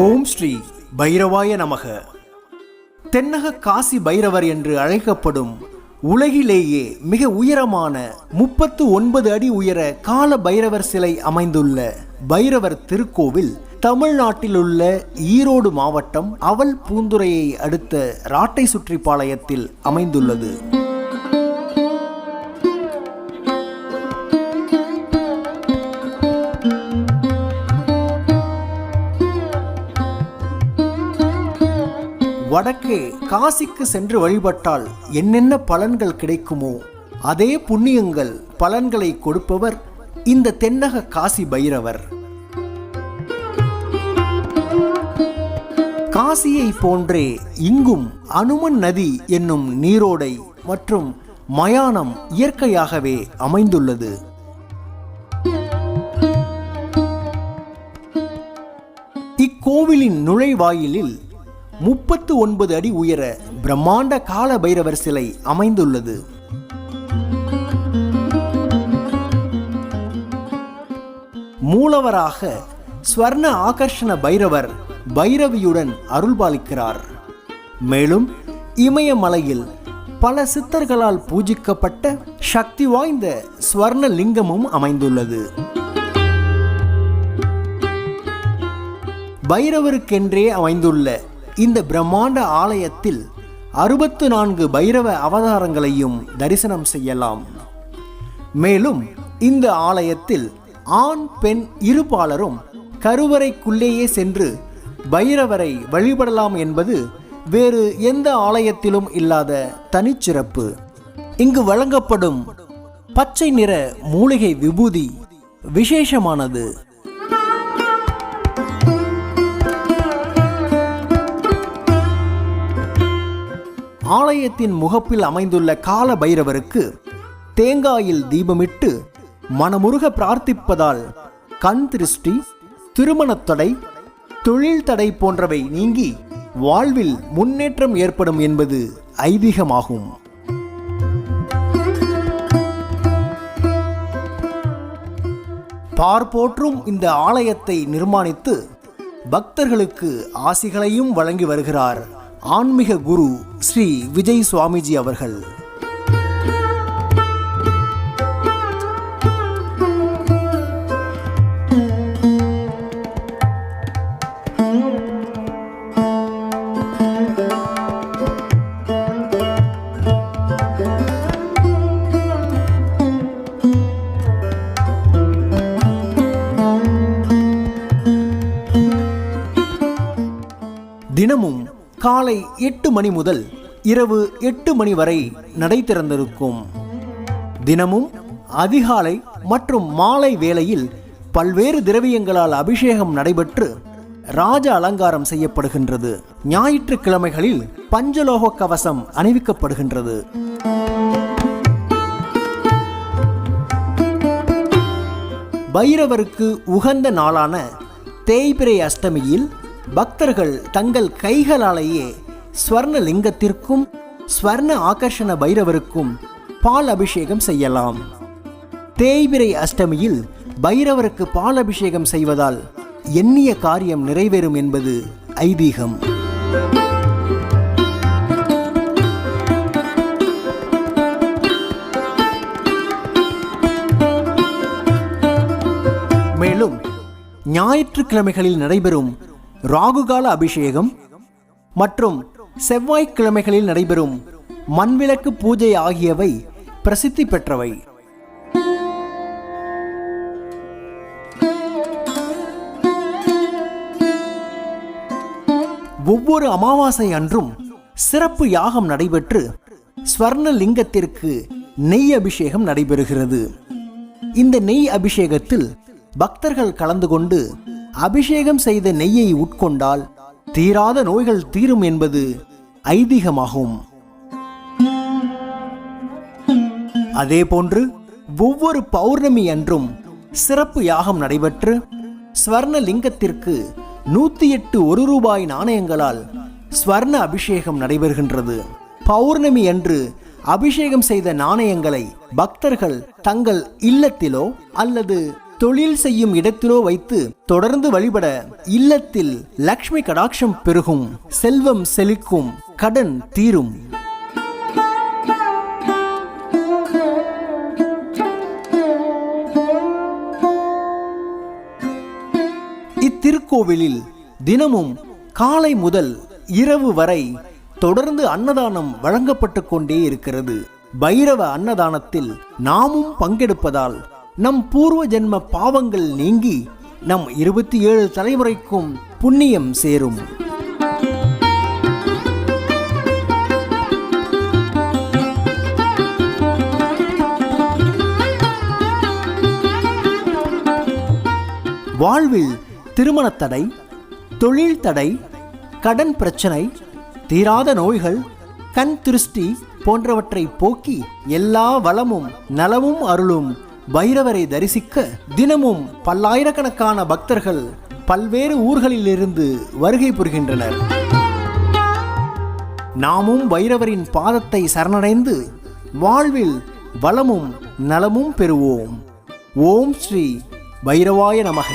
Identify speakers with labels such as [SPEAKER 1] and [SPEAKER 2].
[SPEAKER 1] ஓம் ஸ்ரீ பைரவாய நமக. தென்னக காசி பைரவர் என்று அழைக்கப்படும் உலகிலேயே மிக உயரமான முப்பத்து ஒன்பது அடி உயர கால பைரவர் சிலை அமைந்துள்ள பைரவர் திருக்கோவில் தமிழ்நாட்டிலுள்ள ஈரோடு மாவட்டம் அவல் பூந்துறையை அடுத்த ராட்டை சுற்றிப்பாளையத்தில் அமைந்துள்ளது. வடக்கே காசிக்கு சென்று வழிபட்டால் என்னென்ன பலன்கள் கிடைக்குமோ அதே புண்ணியங்கள் பலன்களை கொடுப்பவர் இந்த தென்னக காசி பைரவர். காசியை போன்றே இங்கும் அனுமன் நதி என்னும் நீரோடை மற்றும் மயானம் இயற்கையாகவே அமைந்துள்ளது. இக்கோவிலின் நுழைவாயிலில் முப்பத்து ஒன்பது அடி உயர பிரம்மாண்ட கால பைரவர் சிலை அமைந்துள்ளது. மூலவராக ஸ்வர்ண ஆகர்ஷண பைரவர் பைரவியுடன் அருள்பாலிக்கிறார். மேலும் இமயமலையில் பல சித்தர்களால் பூஜிக்கப்பட்ட சக்தி வாய்ந்த ஸ்வர்ண லிங்கமும் அமைந்துள்ளது. பைரவருக்கென்றே அமைந்துள்ள இந்த பிரம்மாண்ட ஆலயத்தில் அறுபத்து நான்கு பைரவ அவதாரங்களையும் தரிசனம் செய்யலாம். மேலும் இந்த ஆலயத்தில் ஆண் பெண் இருபாலரும் கருவறைக்குள்ளேயே சென்று பைரவரை வழிபடலாம் என்பது வேறு எந்த ஆலயத்திலும் இல்லாத தனிச்சிறப்பு. இங்கு வழங்கப்படும் பச்சை நிற மூலிகை விபூதி விசேஷமானது. ஆலயத்தின் முகப்பில் அமைந்துள்ள கால பைரவருக்கு தேங்காயில் தீபமிட்டு மனமுருக பிரார்த்திப்பதால் கண் திருஷ்டி திருமணத் தடை தொழில் தடை போன்றவை நீங்கி வாழ்வில் முன்னேற்றம் ஏற்படும் என்பது ஐதீகமாகும். பார்ப்போற்றும் இந்த ஆலயத்தை நிர்மாணித்து பக்தர்களுக்கு ஆசிகளையும் வழங்கி வருகிறார். ஆன்மீக குரு ஸ்ரீ விஜய் சுவாமிஜி அவர்கள். தினமும் காலை எட்டு மணி முதல் இரவு எட்டு மணி வரை நடை திறந்திருக்கும். தினமும் அதிகாலை மற்றும் மாலை வேளையில் பல்வேறு திரவியங்களால் அபிஷேகம் நடைபெற்று ராஜ அலங்காரம் செய்யப்படுகின்றது. ஞாயிற்றுக்கிழமைகளில் பஞ்சலோக கவசம் அணிவிக்கப்படுகின்றது. பைரவருக்கு உகந்த நாளான தேய்பிரை அஷ்டமியில் பக்தர்கள் தங்கள் கைகளாலேயே ஸ்வர்ண லிங்கத்திற்கும் ஸ்வர்ண ஆகர்ஷண பைரவருக்கும் பால் அபிஷேகம் செய்யலாம். தேய்பிரை அஷ்டமியில் பைரவருக்கு பால் அபிஷேகம் செய்வதால் எண்ணிய காரியம் நிறைவேறும் என்பது ஐதீகம். மேலும் ஞாயிற்றுக்கிழமைகளில் நடைபெறும் ராகுகால அபிஷேகம் மற்றும் செவ்வாய்க்கிழமைகளில் நடைபெறும் மண்விளக்கு பூஜை ஆகியவை பிரசித்தி பெற்றவை. ஒவ்வொரு அமாவாசை அன்றும் சிறப்பு யாகம் நடைபெற்று ஸ்வர்ண லிங்கத்திற்கு நெய் அபிஷேகம் நடைபெறுகிறது. இந்த நெய் அபிஷேகத்தில் பக்தர்கள் கலந்து கொண்டு அபிஷேகம் செய்த நெய்யை உட்கொண்டால் தீராத நோய்கள் தீரும் என்பது ஐதீகமாகும். அதேபோன்று ஒவ்வொரு பௌர்ணமி அன்றும் சிறப்பு யாகம் நடைபெற்று ஸ்வர்ண லிங்கத்திற்கு நூத்தி எட்டு ஒரு ரூபாய் நாணயங்களால் ஸ்வர்ண அபிஷேகம் நடைபெறுகின்றது. பௌர்ணமி அன்று அபிஷேகம் செய்த நாணயங்களை பக்தர்கள் தங்கள் இல்லத்திலோ அல்லது தொழில் செய்யும் இடத்திலோ வைத்து தொடர்ந்து வழிபட இல்லத்தில் லக்ஷ்மி கடாட்சம் பெருகும். செல்வம் செழிக்கும் கடன் தீரும். இத்திருக்கோவிலில் தினமும் காலை முதல் இரவு வரை தொடர்ந்து அன்னதானம் வழங்கப்பட்டு கொண்டே இருக்கிறது. பைரவ அன்னதானத்தில் நாமும் பங்கெடுப்பதால் நம் பூர்வ ஜென்ம பாவங்கள் நீங்கி நம் இருபத்தி ஏழு தலைமுறைக்கும் புண்ணியம் சேரும். வாழ்வில் திருமண தடை தொழில் தடை கடன் பிரச்சனை தீராத நோய்கள் கண் திருஷ்டி போன்றவற்றை போக்கி எல்லா வளமும் நலமும் அருளும் பைரவரை தரிசிக்க தினமும் பல்லாயிரக்கணக்கான பக்தர்கள் பல்வேறு ஊர்களிலிருந்து வருகை புரிகின்றனர். நாமும் பைரவரின் பாதத்தை சரணடைந்து வாழ்வில் வளமும் நலமும் பெறுவோம். ஓம் ஸ்ரீ பைரவாய நமக.